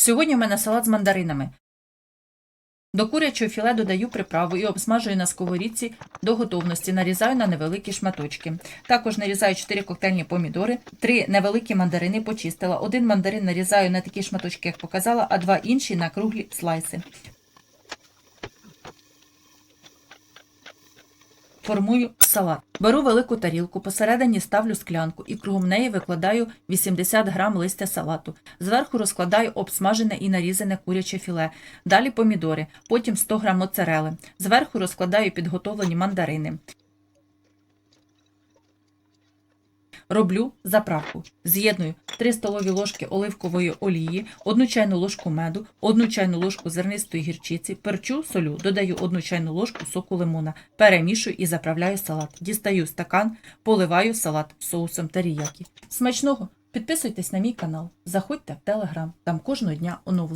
Сьогодні у мене салат з мандаринами. До курячого філе додаю приправу і обсмажую на сковорідці до готовності. Нарізаю на невеликі шматочки. Також нарізаю 4 коктейльні помідори, 3 невеликі мандарини почистила. Один мандарин нарізаю на такі шматочки, як показала, а два інші на круглі слайси. Формую салат. Беру велику тарілку, посередині ставлю склянку і кругом неї викладаю 80 грам листя салату. Зверху розкладаю обсмажене і нарізане куряче філе. Далі помідори, потім 100 грам моцарели. Зверху розкладаю підготовлені мандарини. Роблю заправку. З'єдную 3 столові ложки оливкової олії, 1 чайну ложку меду, 1 чайну ложку зернистої гірчиці, перчу, солю, додаю 1 чайну ложку соку лимона, перемішую і заправляю салат. Дістаю стакан, поливаю салат соусом теріякі. Смачного! Підписуйтесь на мій канал, заходьте в телеграм, там кожного дня оновлення.